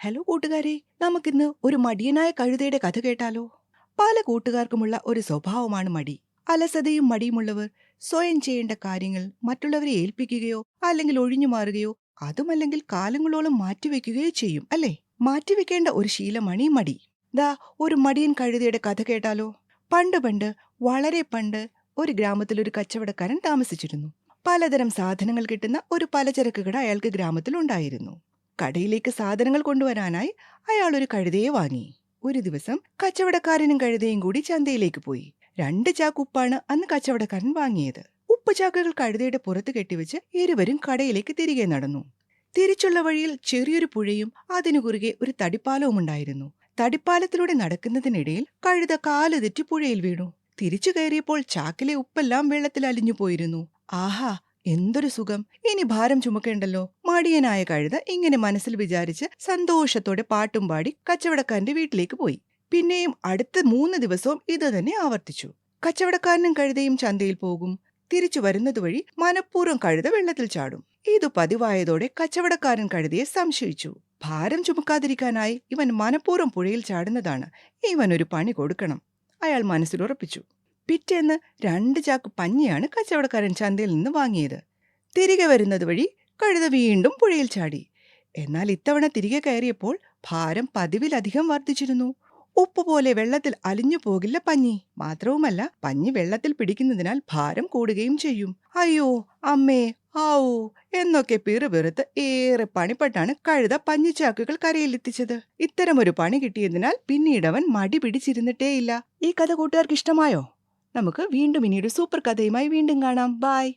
Hello കൂട്ടുകാരെ നമുക്കിന്ന് ഒരു മടിയനായ കഴുതയുടെ കഥ കേട്ടാലോ? പല കൂട്ടുകാർക്കുമുള്ള ഒരു സ്വഭാവമാണ് മടി. അലസതയും മടിയുമുള്ളവർ സ്വയം ചെയ്യേണ്ട കാര്യങ്ങൾ മറ്റുള്ളവരെ ഏൽപ്പിക്കുകയോ അല്ലെങ്കിൽ ഒഴിഞ്ഞു മാറുകയോ അതുമല്ലെങ്കിൽ കാലങ്ങളോളം മാറ്റിവെക്കുകയോ ചെയ്യും അല്ലേ? മാറ്റിവെക്കേണ്ട ഒരു ശീലമാണ് ഈ മടി. ദാ ഒരു മടിയൻ കഴുതയുടെ കഥ കേട്ടാലോ? പണ്ട് പണ്ട് വളരെ പണ്ട് ഒരു ഗ്രാമത്തിൽ ഒരു കച്ചവടക്കാരൻ താമസിച്ചിരുന്നു. പലതരം സാധനങ്ങൾ കിട്ടുന്ന ഒരു പലചരക്ക് കട അയാൾക്ക് ഗ്രാമത്തിൽ ഉണ്ടായിരുന്നു. കടയിലേക്ക് സാധനങ്ങൾ കൊണ്ടുവരാനായി അയാൾ ഒരു കഴുതയെ വാങ്ങി. ഒരു ദിവസം കച്ചവടക്കാരനും കഴുതയും കൂടി ചന്തയിലേക്ക് പോയി. രണ്ട് ചാക്ക് ഉപ്പാണ് അന്ന് കച്ചവടക്കാരൻ വാങ്ങിയത്. ഉപ്പ് ചാക്കുകൾ കഴുതയുടെ പുറത്ത് കെട്ടിവെച്ച് ഇരുവരും കടയിലേക്ക് തിരികെ നടന്നു. തിരിച്ചുള്ള വഴിയിൽ ചെറിയൊരു പുഴയും അതിനു കുറുകെ ഒരു തടിപ്പാലവും ഉണ്ടായിരുന്നു. തടിപ്പാലത്തിലൂടെ നടക്കുന്നതിനിടയിൽ കഴുത കാലുതെറ്റി പുഴയിൽ വീണു. തിരിച്ചു കയറിയപ്പോൾ ചാക്കിലെ ഉപ്പെല്ലാം വെള്ളത്തിൽ അലിഞ്ഞു പോയിരുന്നു. ആഹാ എന്തൊരു സുഖം. ഇനി ഭാരം ചുമക്കേണ്ടല്ലോ. മടിയനായ കഴുത ഇങ്ങനെ മനസ്സിൽ വിചാരിച്ച് സന്തോഷത്തോടെ പാട്ടും പാടി കച്ചവടക്കാരന്റെ വീട്ടിലേക്ക് പോയി. പിന്നെയും അടുത്ത മൂന്ന് ദിവസവും ഇത് തന്നെ ആവർത്തിച്ചു. കച്ചവടക്കാരനും കഴുതയും ചന്തയിൽ പോകും. തിരിച്ചു വരുന്നതുവഴി മനഃപൂർവം കഴുത വെള്ളത്തിൽ ചാടും. ഇത് പതിവായതോടെ കച്ചവടക്കാരൻ കഴുതയെ സംശയിച്ചു. ഭാരം ചുമക്കാതിരിക്കാനായി ഇവൻ മനഃപൂർവം പുഴയിൽ ചാടുന്നതാണ്. ഇവൻ ഒരു പണി കൊടുക്കണം. അയാൾ മനസ്സിലുറപ്പിച്ചു പിറ്റേന്ന് രണ്ട് ചാക്ക് പഞ്ഞിയാണ് കച്ചവടക്കാരൻ ചന്തയിൽ നിന്ന് വാങ്ങിയത്. തിരികെ വരുന്നത് വഴി കഴുത വീണ്ടും പുഴയിൽ ചാടി. എന്നാൽ ഇത്തവണ തിരികെ കയറിയപ്പോൾ ഭാരം പതിവിലധികം വർദ്ധിച്ചിരുന്നു. ഉപ്പ് പോലെ വെള്ളത്തിൽ അലിഞ്ഞു പോകില്ല പഞ്ഞി. മാത്രവുമല്ല പഞ്ഞി വെള്ളത്തിൽ പിടിക്കുന്നതിനാൽ ഭാരം കൂടുകയും ചെയ്യും. അയ്യോ അമ്മേ ആവൂ എന്നൊക്കെ പിറുപിറുത്ത് ഏറെ പണിപ്പെട്ടാണ് കഴുത പഞ്ഞിച്ചാക്കുകൾ കരയിലെത്തിച്ചത്. ഇത്തരമൊരു പണി കിട്ടിയതിനാൽ പിന്നീടവൻ മടി പിടിച്ചിരുന്നിട്ടേയില്ല. ഈ കഥ കൂട്ടുകാർക്ക് ഇഷ്ടമായോ? നമുക്ക് വീണ്ടും ഇനിയൊരു സൂപ്പർ കഥയുമായി വീണ്ടും കാണാം. ബായ്